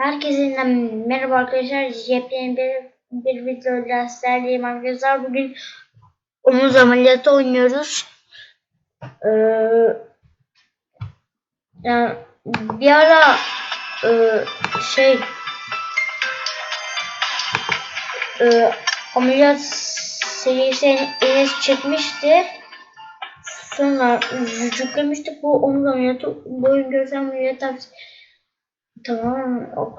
Herkese merhaba arkadaşlar. Yepyeni bir, bir videoyla sizlerleyim arkadaşlar. Bugün omuz ameliyatı oynuyoruz. Ee, yani bir ara e, şey e, ameliyat serisi Enes çekmişti. Sonra yüklemiştik bu omuz ameliyatı. Tamam. Ok.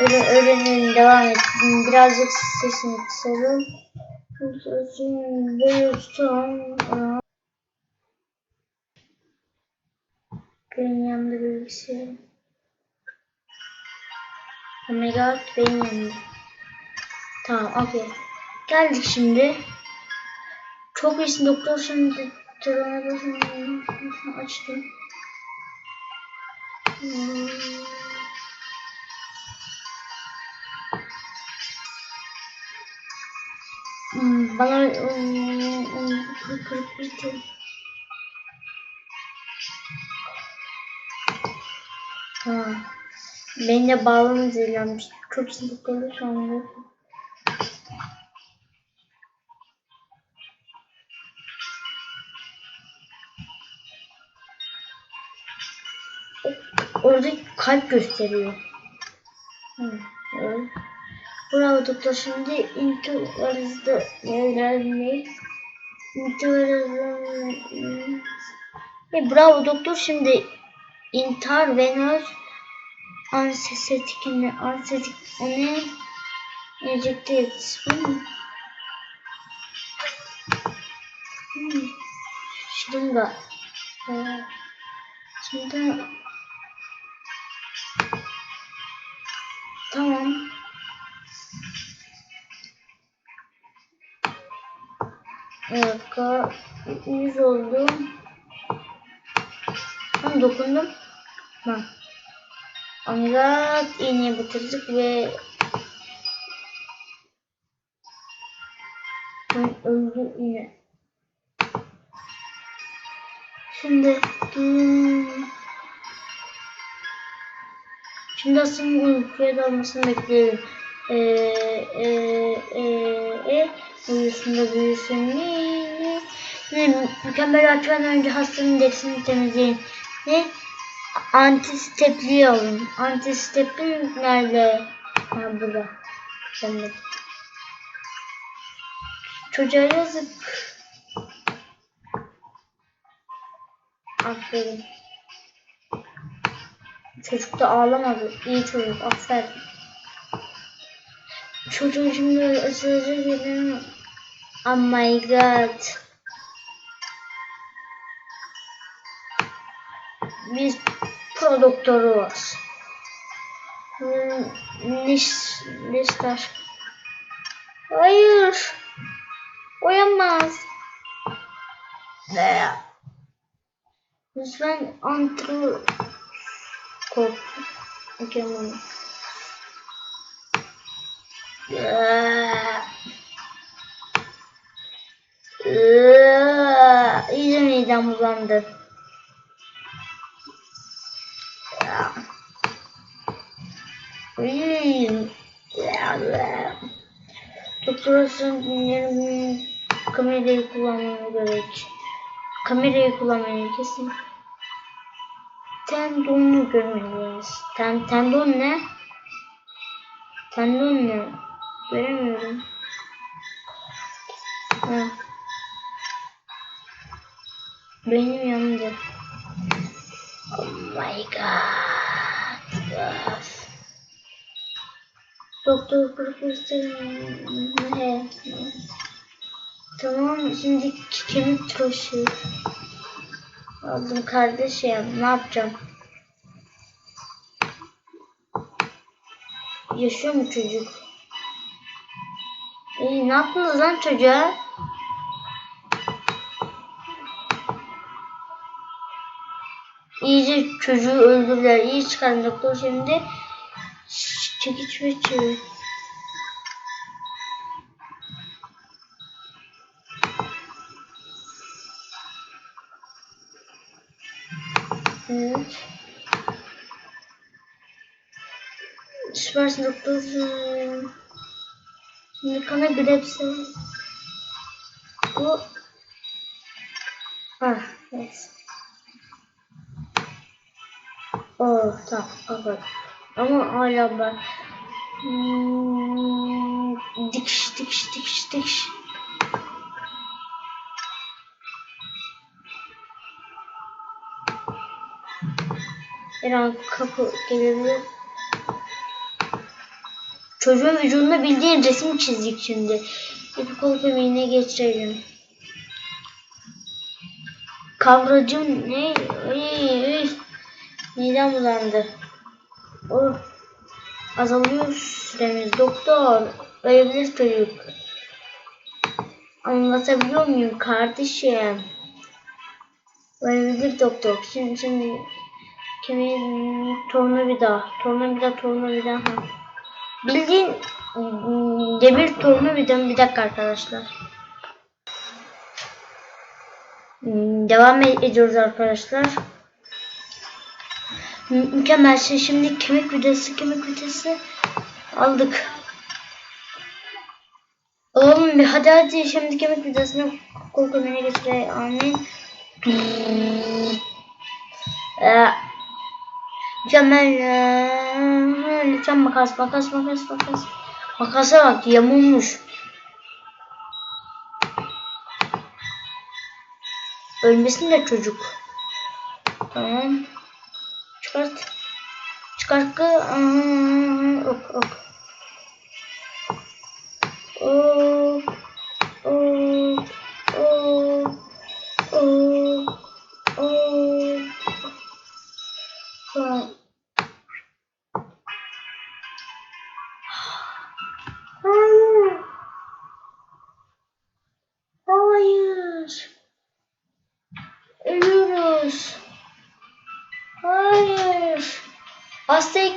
Öyle öğrenelim devam et. Birazcık sesini kısalım. Benim yanımda bilgisayar. My god benim yanımda. Tamam okey. Geldik şimdi. Çok iyisin doktor şimdi basın açtım. Hmm. Hmm, Bana kırık kırık bitti. Ha. Beni de zehirlenmiş. Çok sıkıntı şu anda. Orada kalp gösteriyor. Hı, evet. Bravo doktor şimdi intivarızda ilerlemeyi intivarızda e, bravo doktor şimdi intihar venöz anestetikini anestetikini enjekte et. Hmm. Hmm. Şırınga. Ee, şimdi dakika. Yüz oldu. Tam dokundum. Ha. Ameliyat iğneyi bitirdik ve ben öldü yine. Şimdi hmm, Şimdi aslında uykuya dalmasını bekleyelim. Ee, e, e, e, da büyüsün. Ne, ne, mükemmel açmadan önce hastanın derisini temizleyin. Ne? Antistepli alın. Antistepli nerede? Ha burada. Şimdi. Çocuğa yazık. Aferin. Çocuk da ağlamadı. İyi çocuk. Aferin. Çocuğun şimdi ısıracak yedim. Oh my god. Biz pro doktoruz. Hmm, Niş, nişler. Hayır. Uyamaz. Ne? Lütfen antro Kork. Mükemmel. İyice midem bulandı. Doktorasının dinlerim kamerayı kullanmam gerek. Kamerayı kullanmayı kesin tendonu görmeliyiz. Ten, tendon ne? Tendon ne? Göremiyorum. Ha. Benim yanımda. Oh my god. Of. Doktor profesör ne? Tamam şimdi kemik tıraşı. Aldım kardeşim ne yapacağım? Yaşıyor mu çocuk? İyi ne yaptınız lan çocuğa? İyice çocuğu öldürdüler. İyi çıkarın doktor şimdi. Çekiç ve çevir. Evet. Süpersin doktor. Kana grepsi. Bu. Ah, evet. Oh, tamam, evet. Ama hala ben. Hmm, dikiş, dikiş, dikiş, dikiş. Her an kapı gelebilir. Çocuğun vücudunda bildiğin resim çizdik şimdi. Bir kol kemiğine geçirelim. Kavracım ne? Ay, ay. Midem bulandı. Oh. Azalıyor süremiz. Doktor. Ölebilir çocuk. Anlatabiliyor muyum kardeşim? Ölebilir doktor. Şimdi, şimdi kemiğin tornavida. Tornavida tornavida. Ha. Bildiğin ım, demir tornavida. Bir dakika arkadaşlar. Hmm, Devam ediyoruz arkadaşlar. Mü- Mükemmel şey. Şimdi kemik vidası, kemik vidası aldık. Alalım bir hadi hadi şimdi kemik vidasını kol kemiğine geçire amin. Ee, mükemmel. Ee, Lütfen makas makas makas makas. Makasa bak yamulmuş. Ölmesin de çocuk. Tamam. Çıkart. Çıkart Ok ok. Ok.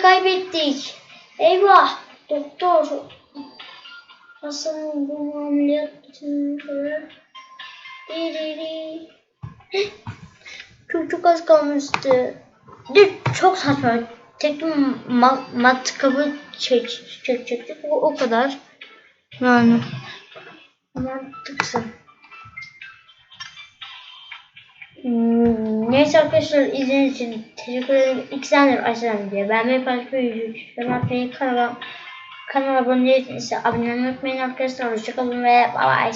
Kaybettik. Eyvah. Doktor. Hastanın bu ameliyat. Diriri. Çok çok az kalmıştı. Bir çok saçma. Tek bir ma matkabı çek çekecektik. O, o kadar. Yani. Mantıksın. Neyse arkadaşlar izlediğiniz için teşekkür ederim. İkizler aşağıdan diye. Beğenmeyi paylaşmayı, yorum atmayı, kanala, kanala abone değilseniz abone olmayı unutmayın arkadaşlar. Hoşçakalın ve bye bye.